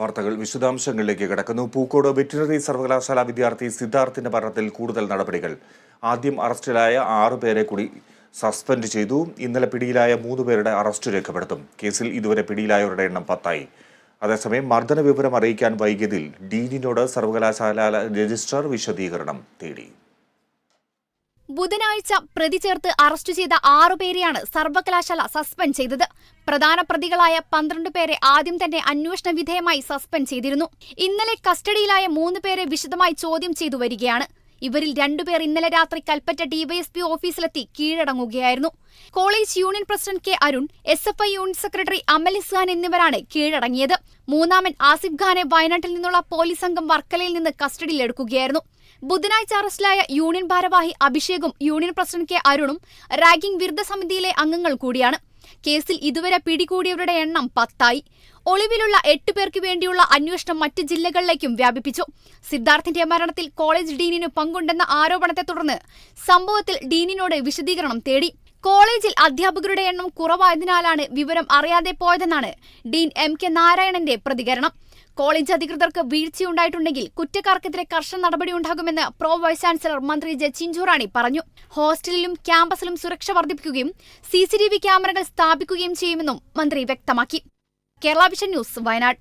വാർത്തകൾ വിശദാംശങ്ങളിലേക്ക് കടക്കുന്നു. പൂക്കോട് വെറ്റിനറി സർവകലാശാല വിദ്യാർത്ഥി സിദ്ധാർത്ഥിന്റെ മരണത്തിൽ കൂടുതൽ നടപടികൾ. ആദ്യം അറസ്റ്റിലായ ആറു പേരെ കൂടി സസ്പെൻഡ് ചെയ്തു. ഇന്നലെ പിടിയിലായ മൂന്ന് പേരുടെ അറസ്റ്റ് രേഖപ്പെടുത്തും. കേസിൽ ഇതുവരെ പിടിയിലായവരുടെ എണ്ണം പത്തായി. അതേസമയം മർദ്ദന വിവരം അറിയിക്കാൻ വൈകിയതിൽ ഡീനിനോട് സർവകലാശാല രജിസ്ട്രാർ വിശദീകരണം തേടി. ബുധനാഴ്ച പ്രതി ചേർത്ത് അറസ്റ്റ് ചെയ്ത ആറുപേരെയാണ് സർവകലാശാല സസ്പെൻഡ് ചെയ്തത്. പ്രധാന പ്രതികളായ പന്ത്രണ്ട് പേരെ ആദ്യം തന്നെ അന്വേഷണ വിധേയമായി സസ്പെൻഡ് ചെയ്തിരുന്നു. ഇന്നലെ കസ്റ്റഡിയിലായ മൂന്ന് പേരെ വിശദമായി ചോദ്യം ചെയ്തു വരികയാണ്. ഇവരിൽ രണ്ടുപേർ ഇന്നലെ രാത്രി കൽപ്പറ്റ ഡിവൈഎസ്പി ഓഫീസിലെത്തി കീഴടങ്ങുകയായിരുന്നു. College union president K Arun S F I unit secretary Amal Iskhan എന്നിവരാണ് കീഴടങ്ങിയത്. മൂന്നാമൻ ആസിഫ് ഖാനെ വയനാട്ടിൽ നിന്നുള്ള പോലീസ് സംഘം വർക്കലയിൽ നിന്ന് കസ്റ്റഡിയിലെടുക്കുകയായിരുന്നു. ബുധനാഴ്ച അറസ്റ്റിലായ യൂണിയൻ ഭാരവാഹി അഭിഷേകും യൂണിയൻ പ്രസിഡന്റ് കെ അരുണും റാഗിംഗ് വിരുദ്ധ സമിതിയിലെ അംഗങ്ങൾ കൂടിയാണ്. കേസിൽ ഇതുവരെ പിടികൂടിയവരുടെ എണ്ണം പത്തായി. ഒളിവിലുള്ള എട്ട് പേർക്ക് വേണ്ടിയുള്ള അന്വേഷണം മറ്റ് ജില്ലകളിലേക്കും വ്യാപിപ്പിച്ചു. സിദ്ധാർത്ഥിന്റെ മരണത്തിൽ കോളേജ് ഡീനിന് പങ്കുണ്ടെന്ന ആരോപണത്തെ തുടർന്ന് സംഭവത്തിൽ ഡീനിനോട് വിശദീകരണം തേടി. കോളേജിൽ അധ്യാപകരുടെ എണ്ണം കുറവായതിനാലാണ് വിവരം അറിയാതെ പോയതെന്നാണ് ഡീൻ എം കെ നാരായണന്റെ പ്രതികരണം. കോളേജ് അധികൃതർക്ക് വീഴ്ചയുണ്ടായിട്ടുണ്ടെങ്കിൽ കുറ്റക്കാർക്കെതിരെ കർശന നടപടിയുണ്ടാകുമെന്ന് പ്രോ വൈസ് ചാൻസലർ മന്ത്രി ജെ ചിഞ്ചുറാണി പറഞ്ഞു. ഹോസ്റ്റലിലും ക്യാമ്പസിലും സുരക്ഷ വർദ്ധിപ്പിക്കുകയും സി ക്യാമറകൾ സ്ഥാപിക്കുകയും ചെയ്യുമെന്നും മന്ത്രി വ്യക്തമാക്കി. Kerala vision news Wayanad.